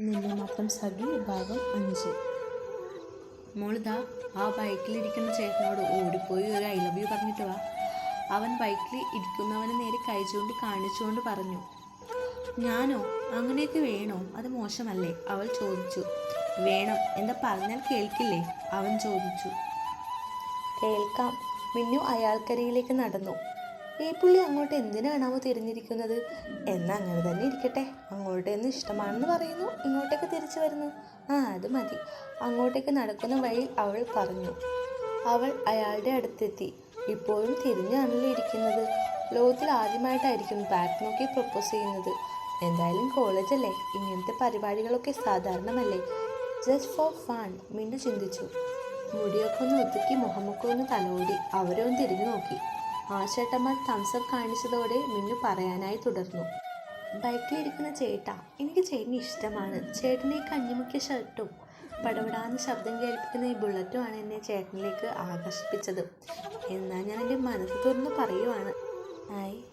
നിന്നെ മാത്രം സഖി ഭാഗം അഞ്ച്. മോളിതാ ആ ബൈക്കിലിരിക്കുന്ന ചേട്ടനോട് ഓടിപ്പോയി ഒരു ഐ ലവ് യു പറഞ്ഞിട്ട് വാ. അവൻ ബൈക്കിൽ ഇരിക്കുന്നവന് നേരെ കൈ ചൂണ്ടി കാണിച്ചുകൊണ്ട് പറഞ്ഞു. ഞാനോ? അങ്ങനെയൊക്കെ വേണോ? അത് മോശമല്ലേ? അവൾ ചോദിച്ചു. വേണം. എന്താ പറഞ്ഞാൽ കേൾക്കില്ലേ? അവൻ ചോദിച്ചു. കേൾക്കാം. മിന്നു അയാൾക്കരയിലേക്ക് നടന്നു. ഈ പുള്ളി അങ്ങോട്ട് എന്തിനാണാവോ തിരിഞ്ഞിരിക്കുന്നത്? എന്നാൽ അങ്ങനെ തന്നെ ഇരിക്കട്ടെ. അങ്ങോട്ട് എന്ന് ഇഷ്ടമാണെന്ന് പറയുന്നു. ഇങ്ങോട്ടേക്ക് തിരിച്ചു വരുന്നു. ആ അത് മതി. അങ്ങോട്ടേക്ക് നടക്കുന്ന വഴി അവൾ പറഞ്ഞു. അവൾ അയാളുടെ അടുത്തെത്തി. ഇപ്പോഴും തിരിഞ്ഞാണല്ലോ ഇരിക്കുന്നത്. ലോകത്തിൽ ആദ്യമായിട്ടായിരിക്കും ബാക്ക് നോക്കി പ്രപ്പോസ് ചെയ്യുന്നത്. എന്തായാലും കോളേജല്ലേ ഇങ്ങനത്തെ പരിപാടികളൊക്കെ സാധാരണമല്ലേ? ജസ്റ്റ് ഫോർ ഫൺ മിണ്ടു ചിന്തിച്ചു. മുടിയൊക്കെ ഒന്ന് ഒതുക്കി മുഖമൊക്കെ ഒന്ന് തലോടി അവരെ ഒന്ന് തിരിഞ്ഞു നോക്കി. ആ ചേട്ടന്മാർ തംസപ്പ് കാണിച്ചതോടെ മിന്നു പറയാനായി തുടർന്നു. ബൈക്കിലിരിക്കുന്ന ചേട്ടാ എനിക്ക് ചേട്ടന് ഇഷ്ടമാണ്. ചേട്ടനെ കഞ്ഞിമുക്കിയ ഷർട്ടും പടപടാന്ന് ശബ്ദം കേൾപ്പിക്കുന്ന ഈ ബുള്ളറ്റുമാണ് എന്നെ ചേട്ടനിലേക്ക് ആകർഷിപ്പിച്ചത്. എന്നാൽ ഞാൻ എന്റെ മനസ്സ് തുറന്ന് പറയുവാണ്. ആയി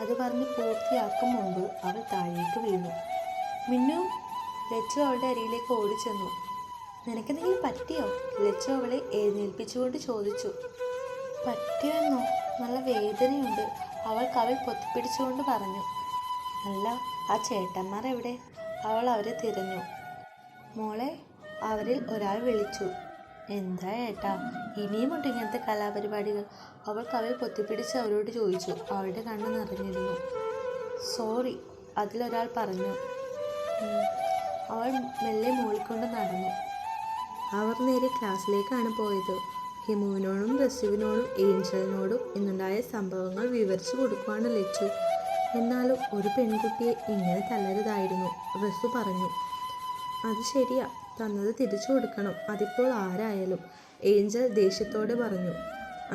അത് പറഞ്ഞ് പൂർത്തിയാക്കും മുമ്പ് അവൾ താഴേക്ക് വീണു. മിന്നു ലച്ചു അവളുടെ അരിയിലേക്ക് ഓടിച്ചെന്നു. നിനക്കെന്തെങ്കിലും പറ്റിയോ? ലച്ചു അവളെ എഴുന്നേൽപ്പിച്ചുകൊണ്ട് ചോദിച്ചു. പറ്റിയെന്നോ? നല്ല വേദനയുണ്ട്. അവൾ കവൽ പൊത്തിപ്പിടിച്ചുകൊണ്ട് പറഞ്ഞു. അല്ല ആ ചേട്ടന്മാർ എവിടെ? അവൾ അവരെ തിരഞ്ഞു. മോളെ അവരിൽ ഒരാൾ വിളിച്ചു. എന്താ ഏട്ടാ? ഇനിയുമുണ്ട് ഇങ്ങനത്തെ കലാപരിപാടികൾ. അവൾ കവൽ പൊത്തിപ്പിടിച്ച് അവരോട് ചോദിച്ചു. അവളുടെ കണ്ണ് നിറഞ്ഞിരുന്നു. സോറി അതിലൊരാൾ പറഞ്ഞു. അവൾ മെല്ലെ മൂളിക്കൊണ്ട് നടന്നു. അവർ നേരെ ക്ലാസ്സിലേക്കാണ് പോയത്. ഹിമുവിനോടും റസുവിനോടും ഏഞ്ചലിനോടും ഇന്നുണ്ടായ സംഭവങ്ങൾ വിവരിച്ചു കൊടുക്കുവാണ് ലച്ചു. എന്നാലും ഒരു പെൺകുട്ടിയെ ഇങ്ങനെ തല്ലരുതായിരുന്നു. റസു പറഞ്ഞു അത് ശരിയാ തന്നത് തിരിച്ചു കൊടുക്കണം. അതിപ്പോൾ ആരായാലും. ഏഞ്ചൽ ദേഷ്യത്തോടെ പറഞ്ഞു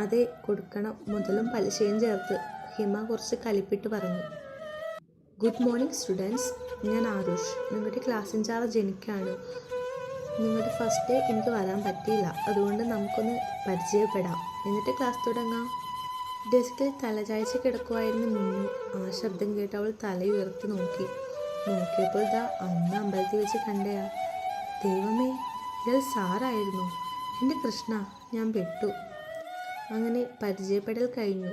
അതെ കൊടുക്കണം. മുതലും പലിശയും ചേർത്ത്. ഹിമ കുറച്ച് കലിപ്പിട്ട് പറഞ്ഞു ഗുഡ് മോർണിംഗ് സ്റ്റുഡൻസ്. ഞാൻ ആരുഷ്. നിങ്ങളുടെ ക്ലാസ് ഇൻചാർജ് എനിക്കാണ്. നിങ്ങളുടെ ഫസ്റ്റ് ഡേ എനിക്ക് വരാൻ പറ്റിയില്ല. അതുകൊണ്ട് നമുക്കൊന്ന് പരിചയപ്പെടാം. എന്നിട്ട് ക്ലാസ് തുടങ്ങാം. ഡെസ്കിൽ തലചാഴ്ച കിടക്കുമായിരുന്നു മിന്നു. ആ ശബ്ദം കേട്ട് അവൾ തലയുയർത്തി നോക്കി. നോക്കിയപ്പോൾ ഇതാ അമ്മ അമ്പലത്തിൽ വെച്ച് കണ്ടയാ. ദൈവമേ ഇയാൾ സാറായിരുന്നു. എന്റെ കൃഷ്ണ ഞാൻ പെട്ടു. അങ്ങനെ പരിചയപ്പെടൽ കഴിഞ്ഞു.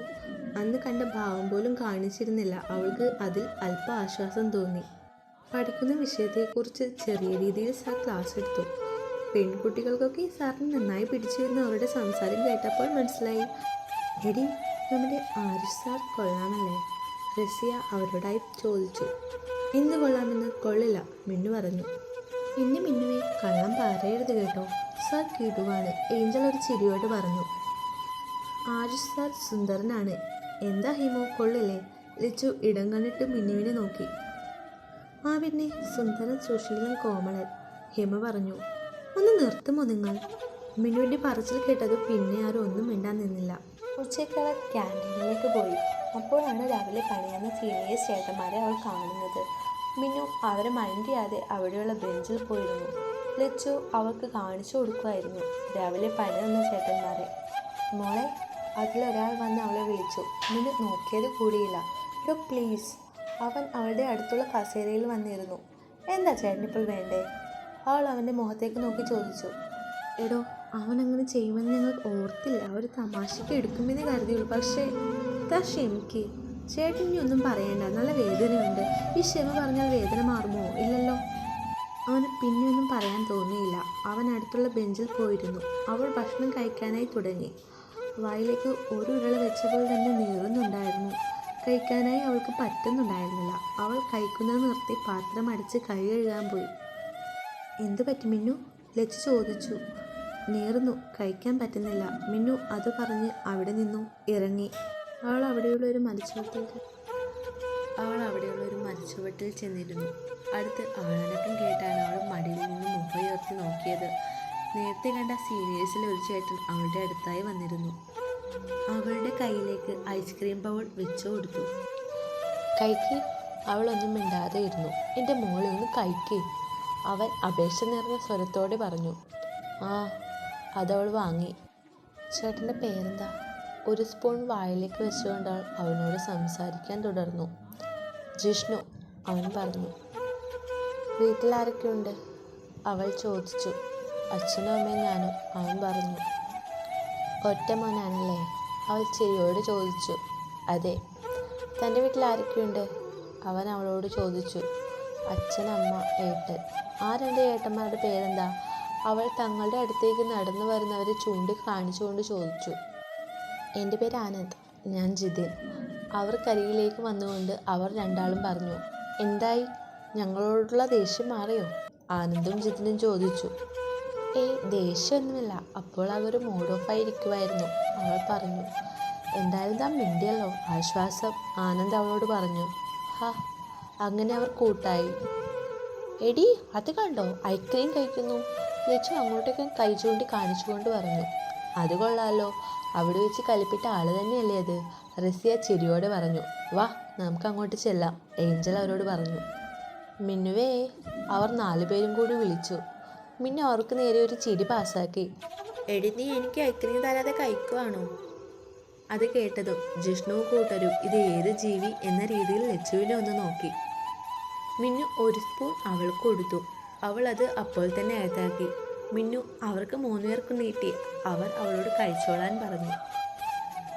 അന്ന് കണ്ട ഭാവം പോലും കാണിച്ചിരുന്നില്ല. അവൾക്ക് അതിൽ അല്പ ആശ്വാസം തോന്നി. പഠിക്കുന്ന വിഷയത്തെക്കുറിച്ച് ചെറിയ രീതിയിൽ സാർ ക്ലാസ് എടുത്തു. പെൺകുട്ടികൾക്കൊക്കെ സാറിന് നന്നായി പിടിച്ചിരുന്ന അവരുടെ സംസാരം കേട്ടപ്പോൾ മനസ്സിലായി. എടി നമ്മുടെ ആരുഷ് സാർ കൊള്ളാമല്ലേ? റസിയ അവരോടായി ചോദിച്ചു. എന്ത് കൊള്ളാമെന്ന് കൊള്ളില്ല മിന്നു പറഞ്ഞു. പിന്നെ മിന്നുവെ കള്ളം പറയരുത് കേട്ടോ സാർ കിടുവാണ്. ഏഞ്ചൽ ഒരു ചിരിയോട് പറഞ്ഞു. ആരുഷ് സാർ സുന്ദരനാണ്. എന്താ ഹിമോ കൊള്ളില്ലേ? ലിച്ചു ഇടം കണ്ടിട്ട് മിന്നുവിനെ നോക്കി. ആ പിന്നെ സുന്ദരൻ സുശീലം കോമളൻ. ഹിമ പറഞ്ഞു ഒന്ന് നിർത്തുമോ നിങ്ങൾ? മിനുവിന്റെ പറച്ചിൽ കേട്ടത് പിന്നെ ആരും ഒന്നും മിണ്ടാൻ നിന്നില്ല. ഉച്ചയ്ക്ക് അവർ ക്യാന്റീനിലേക്ക് പോയി. അപ്പോഴാണ് രാവിലെ പണിയുന്ന സീനിയേഴ്സ് ചേട്ടന്മാരെ അവൾ കാണുന്നത്. മിന്നു അവരെ മൈൻഡ് ചെയ്യാതെ അവിടെയുള്ള ബെഞ്ചിൽ പോയിരുന്നു. ലച്ചു അവൾക്ക് കാണിച്ചു കൊടുക്കുമായിരുന്നു രാവിലെ പണി തന്ന ചേട്ടന്മാരെ. മോളെ അതിലൊരാൾ വന്ന് അവളെ വിളിച്ചു. മിന്നു നോക്കിയത് കൂടിയില്ല. ഡോ പ്ലീസ്. അവൻ അവളുടെ അടുത്തുള്ള കസേരയിൽ വന്നിരുന്നു. എന്താ ചേട്ടൻ ഇപ്പോൾ വേണ്ടേ? അവൾ അവന്റെ മുഖത്തേക്ക് നോക്കി ചോദിച്ചു. എടോ അവൻ അങ്ങനെ ചെയ്യുമെന്ന് ഞങ്ങൾ ഓർത്തില്ല. അവർ തമാശയ്ക്ക് എടുക്കുമെന്ന് കരുതിയുള്ളൂ. പക്ഷേ താ ക്ഷമിക്ക്. ചേട്ടൻ ഇനി ഒന്നും പറയണ്ട. നല്ല വേദനയുണ്ട്. ഈ ക്ഷമ പറഞ്ഞാൽ വേദന മാറുമോ? ഇല്ലല്ലോ. അവന് പിന്നെയൊന്നും പറയാൻ തോന്നിയില്ല. അവൻ അടുത്തുള്ള ബെഞ്ചിൽ പോയിരുന്നു. അവൾ ഭക്ഷണം കഴിക്കാനായി തുടങ്ങി. വായിലേക്ക് ഒരു ഉരുള വെച്ചപ്പോൾ തന്നെ നീറുന്നുണ്ടായിരുന്നു. കഴിക്കാനായി അവൾക്ക് പറ്റുന്നുണ്ടായിരുന്നില്ല. അവൾ കഴിക്കുന്നത് നിർത്തി പാത്രം അടിച്ച് കൈ കഴുകാൻ പോയി. എന്തു പറ്റി മിന്നു? ലച്ചു ചോദിച്ചു. നീറുന്നു കഴിക്കാൻ പറ്റുന്നില്ല. മിന്നു അത് പറഞ്ഞ് അവിടെ നിന്നു ഇറങ്ങി. അവൾ അവിടെയുള്ള ഒരു മരിച്ചുവട്ടിൽ അവൾ അവിടെയുള്ള ഒരു മരിച്ചുവട്ടിൽ ചെന്നിരുന്നു. അടുത്ത് ആളടക്കം കേട്ടാണ് അവൾ മടിയിൽ നിന്ന് മുഖയുയർത്തി നോക്കിയത്. നേരത്തെ കണ്ട സീനിയേഴ്സിലെ ഒരു ചേട്ടൻ അവളുടെ അടുത്തായി വന്നിരുന്നു. അവളുടെ കയ്യിലേക്ക് ഐസ്ക്രീം ബൗൾ വെച്ചു കൊടുത്തു. കഴിക്ക് അവളൊന്നും മിണ്ടാതെ ഇരുന്നു. എന്റെ ഒന്ന് കഴിക്ക്. അവൻ അപേക്ഷ നിറഞ്ഞ സ്വരത്തോടെ പറഞ്ഞു. ആ അതവൾ വാങ്ങി. ചേട്ടന്റെ പേരെന്താ? ഒരു സ്പൂൺ വായിലേക്ക് വെച്ചുകൊണ്ട് അവൾ അവനോട് സംസാരിക്കാൻ തുടർന്നു. ജിഷ്ണു അവൻ പറഞ്ഞു. വീട്ടിലാരൊക്കെയുണ്ട്? അവൾ ചോദിച്ചു. അച്ഛനും അമ്മയും ഞാനും അവൻ പറഞ്ഞു. ഒറ്റ മോനാണല്ലേ? അവൾ ചിരിയോട് ചോദിച്ചു. അതെ. തന്റെ വീട്ടിൽ ആരൊക്കെയുണ്ട്? അവൻ അവളോട് ചോദിച്ചു. അച്ഛൻ അമ്മ ഏട്ടൻ. ആ രണ്ട് ഏട്ടന്മാരുടെ പേരെന്താ? അവൾ തങ്ങളുടെ അടുത്തേക്ക് നടന്നു വരുന്നവരെ ചൂണ്ടി കാണിച്ചുകൊണ്ട് ചോദിച്ചു. എന്റെ പേര് ആനന്ദ്. ഞാൻ ജിതിൻ. അവർക്കരികിലേക്ക് വന്നുകൊണ്ട് അവർ രണ്ടാളും പറഞ്ഞു. എന്തായി? ഞങ്ങളോടുള്ള ദേഷ്യം മാറിയോ? ആനന്ദും ജിതിനും ചോദിച്ചു. ഏ ദേഷ്യമൊന്നുമില്ല അപ്പോൾ അവർ മൂഡ് ഓഫ് ആയിരിക്കുമായിരുന്നു അവൾ പറഞ്ഞു എന്തായാലും താൻ മിണ്ടിയല്ലോ. ആശ്വാസം ആനന്ദ് അവളോട് പറഞ്ഞു ഹാ അങ്ങനെ അവർ കൂട്ടായി. എടി അത് കണ്ടോ? ഐസ്ക്രീം കഴിക്കുന്നു. ലച്ചു അങ്ങോട്ടേക്ക് കൈ ചൂണ്ടി കാണിച്ചുകൊണ്ട് പറഞ്ഞു അത് കൊള്ളാലോ. അവിടെ വെച്ച് കലിപ്പിട്ട ആൾ തന്നെയല്ലേ അത്? റസിയ ചിരിയോടെ പറഞ്ഞു വാ നമുക്ക് അങ്ങോട്ട് ചെല്ലാം. ഏഞ്ചൽ അവരോട് പറഞ്ഞു മിന്നുവേ. അവർ നാലുപേരും കൂടി വിളിച്ചു മിന്നു അവർക്ക് നേരെ ഒരു ചിരി പാസ്സാക്കി. എടി നീ എനിക്ക് ഐസ്ക്രീം തരാതെ കഴിക്കുവാണോ? അത് കേട്ടതും ജിഷ്ണു കൂട്ടരും ഇത് ഏത് ജീവി എന്ന രീതിയിൽ ലച്ചുവിനെ ഒന്ന് നോക്കി. മിന്നു ഒരു സ്പൂൺ അവൾക്ക് കൊടുത്തു. അവൾ അത് അപ്പോൾ തന്നെ അകത്താക്കി. മിന്നു അവർക്ക് മൂന്നുപേർക്കും നീട്ടി. അവർ അവളോട് കഴിച്ചോളാൻ പറഞ്ഞു.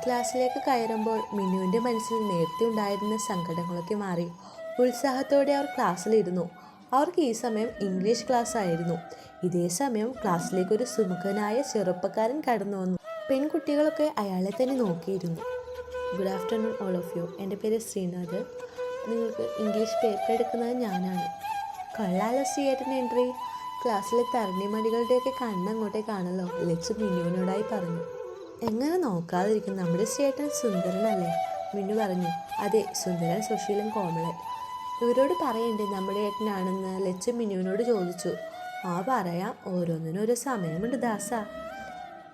ക്ലാസ്സിലേക്ക് കയറുമ്പോൾ മിന്നുവിന്റെ മനസ്സിൽ നേരത്തെ ഉണ്ടായിരുന്ന സങ്കടങ്ങളൊക്കെ മാറി. ഉത്സാഹത്തോടെ അവർ ക്ലാസ്സിലിരുന്നു. അവർക്ക് ഈ സമയം ഇംഗ്ലീഷ് ക്ലാസ് ആയിരുന്നു. ഇതേ സമയം ക്ലാസ്സിലേക്ക് ഒരു സുമുഖനായ ചെറുപ്പക്കാരൻ കടന്നു വന്നു. പെൺകുട്ടികളൊക്കെ അയാളെ തന്നെ നോക്കിയിരുന്നു. Good afternoon all of you എന്റെ പേര് ശ്രീനാഥ്. നിങ്ങൾക്ക് ഇംഗ്ലീഷ് പേപ്പർ എടുക്കുന്നത് ഞാനാണ്. കൊള്ളാലോ എൻട്രി ക്ലാസ്സിലെ തരണിമണികളുടെയൊക്കെ കണ്ണങ്ങോട്ടേക്കാണല്ലോ ലച്ചു മിന്നുവിനോടായി പറഞ്ഞു. എങ്ങനെ നോക്കാതിരിക്കും? നമ്മുടെ ശ്രീയേട്ടൻ സുന്ദരനല്ലേ? മിന്നു പറഞ്ഞു. അതെ സുന്ദരൻ സുശീലൻ കോമളൻ. ഇവരോട് പറയണ്ടേ നമ്മുടെ ഏട്ടനാണെന്ന്? ലച്ചു മിനുവിനോട് ചോദിച്ചു. ആ പറയാം. ഓരോന്നിനും ഒരു സമയമുണ്ട് ദാസ.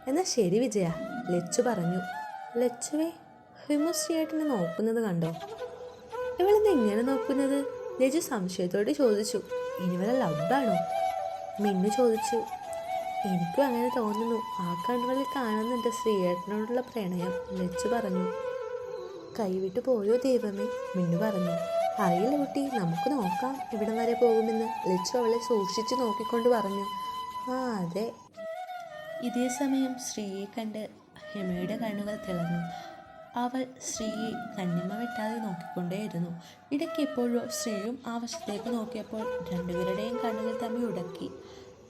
എന്നാൽ ശരി വിജയ ലച്ചു പറഞ്ഞു. ലച്ചുവേ ഹിമു ശ്രീയേട്ടനെ നോക്കുന്നത് കണ്ടോ? ഇവളെന്ന് എങ്ങനെ നോക്കുന്നത്? ലജു സംശയത്തോടെ ചോദിച്ചു. ഇനി വല്ല ലബാണോ മിന്നു ചോദിച്ചു. എനിക്കും അങ്ങനെ തോന്നുന്നു. ആ കണ്ണുകളിൽ കാണുന്നുണ്ട് ശ്രീയേട്ടനോടുള്ള പ്രണയം ലച്ചു പറഞ്ഞു. കൈവിട്ട് പോയോ ദൈവമേ? മിന്നു പറഞ്ഞു. അറിയില്ല കുട്ടി നമുക്ക് നോക്കാം ഇവിടം വരെ പോകുമെന്ന്. ലച്ചു അവളെ സൂക്ഷിച്ചു നോക്കിക്കൊണ്ട് പറഞ്ഞു. ആ അതെ. ഇതേ സമയം ശ്രീയെ കണ്ട് ഹിമയുടെ കണ്ണുകൾ തിളങ്ങി അവൾ ശ്രീയെ കണ്ണിമ വെട്ടാതെ നോക്കിക്കൊണ്ടേയിരുന്നു. ഇടയ്ക്ക് എപ്പോഴോ ശ്രീയും വശത്തേക്ക് നോക്കിയപ്പോൾ രണ്ടുപേരുടെയും കണ്ണുകൾ തമ്മിൽ ഉടക്കി.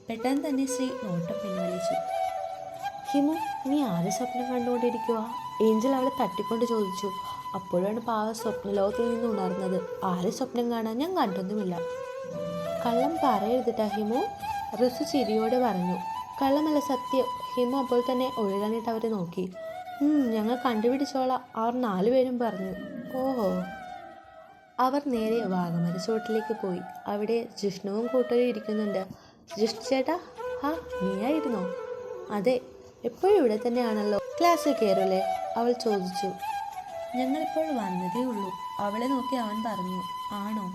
പെട്ടെന്ന് തന്നെ ശ്രീ നോട്ടം പിൻവലിച്ചു. ഹിമു നീ ആരെ സ്വപ്നം കണ്ടുകൊണ്ടിരിക്കുക ഏഞ്ചൽ അവളെ തട്ടിക്കൊണ്ട് ചോദിച്ചു. അപ്പോഴാണ് പാവ സ്വപ്നലോകത്തിൽ നിന്ന് ഉണർന്നത്. ആരെ സ്വപ്നം കാണാൻ ഞാൻ കണ്ടൊന്നുമില്ല. കള്ളം പറയരുതിട്ട ഹിമു. റിസു ചിരിയോടെ പറഞ്ഞു. കള്ളമല്ല സത്യം. ഹിമു അപ്പോൾ തന്നെ ഒഴുകാനിട്ട് അവരെ നോക്കി. "ഉം, ഞങ്ങൾ കണ്ടുപിടിച്ചോളാം അവർ നാലുപേരും പറഞ്ഞു. ഓഹോ. അവർ നേരെ വാഗമര ചോട്ടിലേക്ക് പോയി. അവിടെ ജിഷ്ണുവും കൂട്ടരും ഇരിക്കുന്നുണ്ട്. ജിഷ്ണു ചേട്ടാ ഹാ നീയായിരുന്നോ? അതെ എപ്പോഴും ഇവിടെ തന്നെയാണല്ലോ. ക്ലാസ്സിൽ കയറൂലേ? അവൾ ചോദിച്ചു. ഞങ്ങളിപ്പോൾ വന്നതേ ഉള്ളൂ. അവളെ നോക്കി അവൻ പറഞ്ഞു ആണോ?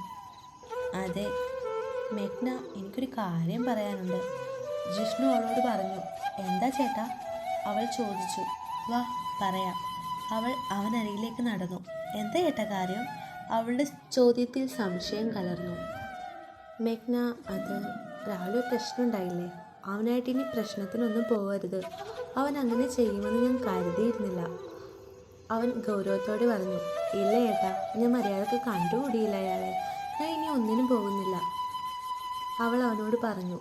അതെ. മെഗ്ന എനിക്കൊരു കാര്യം പറയാനുണ്ട്. ജിഷ്ണു അവളോട് പറഞ്ഞു എന്താ ചേട്ടാ? അവൾ ചോദിച്ചു വാ പറയാം. അവൾ അവനരികിലേക്ക് നടന്നു. എന്താ ചേട്ടാ കാര്യം? അവളുടെ ചോദ്യത്തിൽ സംശയം കലർന്നു. മെഗ്ന അത് രാവിലെ പ്രശ്നം ഉണ്ടായില്ലേ? അവനായിട്ട് ഇനി പ്രശ്നത്തിനൊന്നും പോകരുത് അവൻ അങ്ങനെ ചെയ്യുമെന്ന് ഞാൻ കരുതിയിരുന്നില്ല. അവൻ ഗൗരവത്തോടെ പറഞ്ഞു ഇല്ല ഏട്ടാ ഞാൻ മര്യാദയ്ക്ക് കണ്ടുകൂടിയില്ല അയാളെ. ഞാൻ ഇനി ഒന്നിനും പോകുന്നില്ല. അവൾ അവനോട് പറഞ്ഞു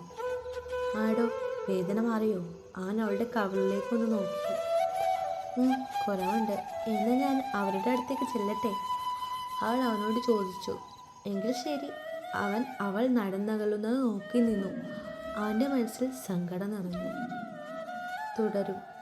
ആടോ വേദന മാറിയോ? ആൻ അവളുടെ കവിളിലേക്കൊന്ന് നോക്കി. "ഉം, കുറവുണ്ട്. എന്ന് ഞാൻ അവരുടെ അടുത്തേക്ക് ചെല്ലട്ടെ? അവൾ അവനോട് ചോദിച്ചു എങ്കിൽ ശരി. അവൻ അവൾ നടന്നകലുന്നത് നോക്കി നിന്നു. അവന്റെ മനസ്സിൽ സങ്കടം നിറഞ്ഞു. തുടരും.